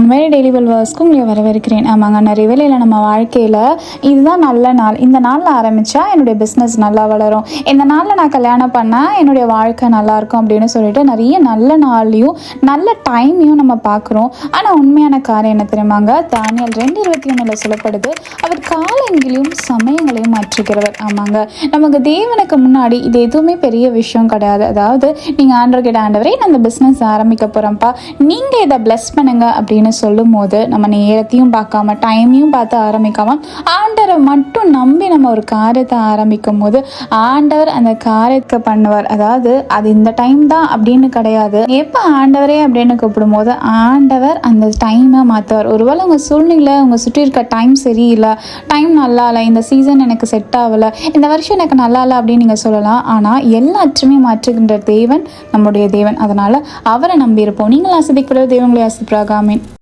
உண்மையிலே டெய்லி வெல்வர்ஸ்க்கு உங்களை வரவேற்கிறேன். ஆமாங்க நிறைய வேலையில் நம்ம வாழ்க்கையில் இதுதான் நல்ல நாள். இந்த நாளில் ஆரம்பித்தா என்னுடைய பிஸ்னஸ் நல்லா வளரும். இந்த நாளில் நான் கல்யாணம் பண்ணால் என்னுடைய வாழ்க்கை நல்லாயிருக்கும் அப்படின்னு சொல்லிட்டு நிறைய நல்ல நாளையும் நல்ல டைமையும் நம்ம பார்க்குறோம். ஆனால் உண்மையான காரியம் என்ன தெரியுமாங்க? தானியல் ரெண்டு இருபத்தி ஒன்றில் சொல்லப்படுது அவர் காலங்களையும் சமயங்களையும் மாற்றுகிறவர். ஆமாங்க நமக்கு தேவனுக்கு முன்னாடி இது எதுவுமே பெரிய விஷயம் கிடையாது. அதாவது நீங்கள் ஆண்டவர் கிட்ட ஆண்டவரே நான் இந்த பிஸ்னஸ் ஆரம்பிக்க போகிறேன்ப்பா நீங்கள் இதை ப்ளஸ் பண்ணுங்க அப்படின்னு சொல்லும் போது நம்ம நேரத்தையும் பார்க்காம டைமையும் பார்த்து ஆரம்பிக்காம ஆண்டவரை மட்டும் நம்பி நம்ம ஒரு காரியத்தை ஆரம்பிக்கும் போது ஆண்டவர் அந்த காரியத்தை பண்ணுவார். அதாவது அது இந்த டைம் தான் அப்படின்னு கிடையாது. எப்போ ஆண்டவரே அப்படின்னு கூப்பிடும் போது ஆண்டவர் அந்த டைமை மாற்றுவார் ஒருவேளை உங்கள் சூழ்நிலை உங்கள் சுற்றி இருக்க டைம் சரியில்லை டைம் நல்லா இல்லை இந்த சீசன் எனக்கு செட் ஆகலை இந்த வருஷம் எனக்கு நல்லா இல்லை அப்படின்னு நீங்கள் சொல்லலாம். ஆனால் எல்லாற்றுமே மாற்றுகின்ற தேவன் நம்முடைய தேவன். அதனால் அவரை நம்பியிருப்போம். நீங்கள் ஆசிரியப்படுற தேவங்களை ஆசிரியராக